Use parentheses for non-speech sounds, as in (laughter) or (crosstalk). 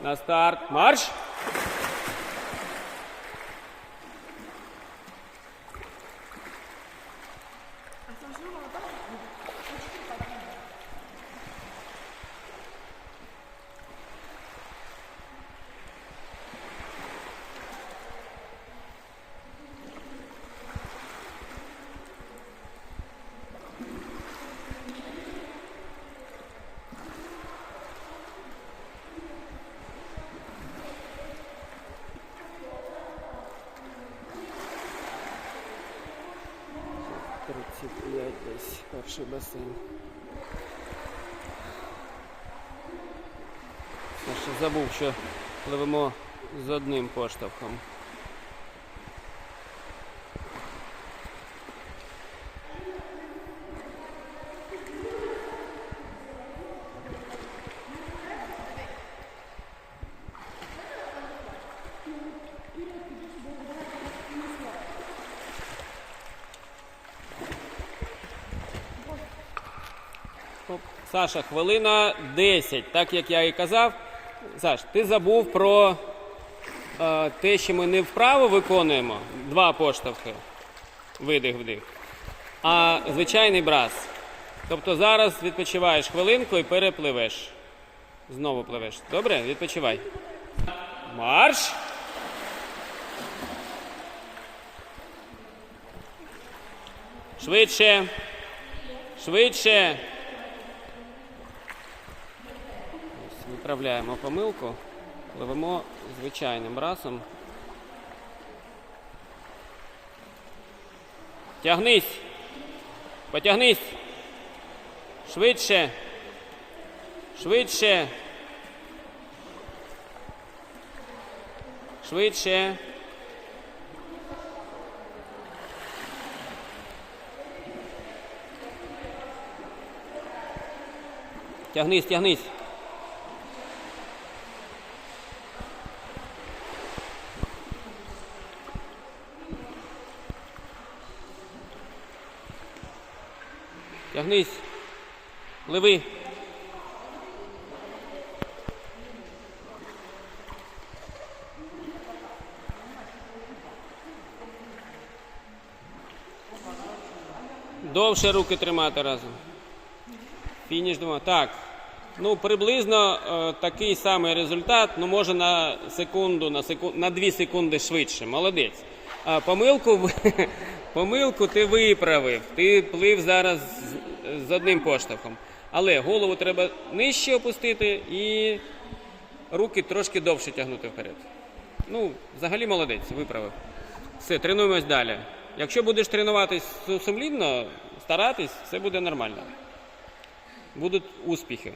На старт. Марш! Тридцять п'ять десь перший басейн. Ще забув, що пливемо з одним поштовхом. Саша, хвилина 10, так як я і казав. Саш, ти забув про е, те, що ми не вправо виконуємо два поштовхи. Видих, вдих. А звичайний брас. Тобто зараз відпочиваєш хвилинку і перепливеш. Знову пливеш. Добре? Відпочивай. Марш! Швидше. Швидше. Виправляємо помилку. Пливемо звичайним брасом. Тягнись. Потягнись. Швидше. Швидше. Швидше. Тягнись, тягнись. Тягнись. Пливи. Довше руки тримати разом. Фініш двома. Так. Ну, приблизно е, такий самий результат, ну може на секунду, на секунд, на дві секунди швидше. Молодець. А помилку, ви- (laughs) помилку ти виправив. Ти плив зараз з, одним поштовхом. Але голову треба нижче опустити і руки трошки довше тягнути вперед. Ну, взагалі молодець, виправив. Все, тренуємось далі. Якщо будеш тренуватись сумлінно, старатись, все буде нормально. Будуть успіхи.